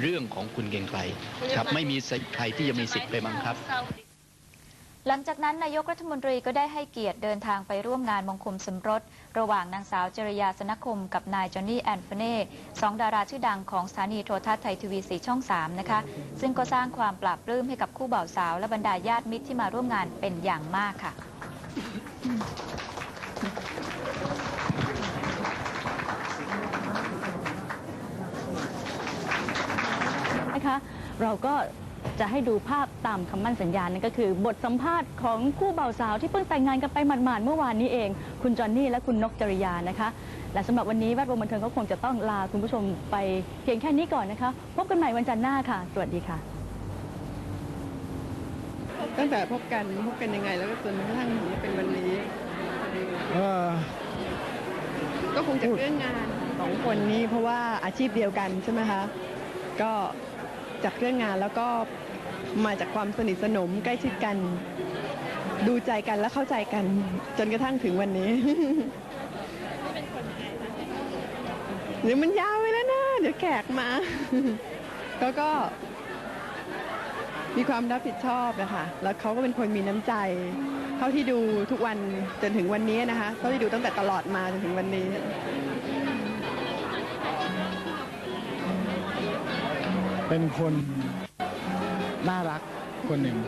เรื่องของคุณเกรียงไกรครับไม่มีใครที่จะมีสิทธิ์ไปบังคับ หลังจากนั้นนายกรัฐมนตรีก็ได้ให้เกียรติเดินทางไปร่วมงานมงคลสมรส ระหว่างนางสาวจริยาสนคมกับนายจอห์นนี่แอนเฟเน่สองดาราชื่อดังของสถานีโทรทัศน์ไทยทีวีสีช่อง 3 นะคะ ซึ่งก็สร้างความปราบปลื้มให้กับคู่บ่าวสาว และบรรดาญาติมิตรที่มาร่วมงานเป็นอย่างมากค่ะ นะคะ เราก็จะให้ดูภาพตามคำมั่นสัญญานั่นก็คือ บทสัมภาษณ์ของคู่บ่าวสาวที่เพิ่งแต่งงานกันไปหมาดๆเมื่อวานนี้เอง คุณจอห์นนี่และคุณนกจริยานะคะ และสำหรับวันนี้แวดวงบันเทิงก็คงจะต้องลาคุณผู้ชมไปเพียงแค่นี้ก่อนนะคะ พบกันใหม่วันจันทร์หน้าค่ะ สวัสดีค่ะ ตั้งแต่พบกันพบกันยังไง แล้วก็จนกระทั่งถึงมาเป็นวันนี้ เอ่อก็คงจากเรื่องงานสองคนนี้เพราะว่าอาชีพเดียวกันใช่ไหมคะก็ จากเรื่องงานแล้วก็มาจากความสนิทสนมใกล้ชิดกัน ดูใจกันและเข้าใจกัน จนกระทั่งถึงวันนี้เดี๋ยวมันยาวไปแล้วนะเดี๋ยวแขกมาก็ก็ มีความรับผิดชอบนะคะแล้วเขาก็เป็นคนมีน้ำใจ เท่าที่ดูทุกวันจนถึงวันนี้นะคะเท่าที่ดูตั้งแต่ตลอดมาจนถึงวันนี้ เป็นคนน่ารักคนหนึ่ง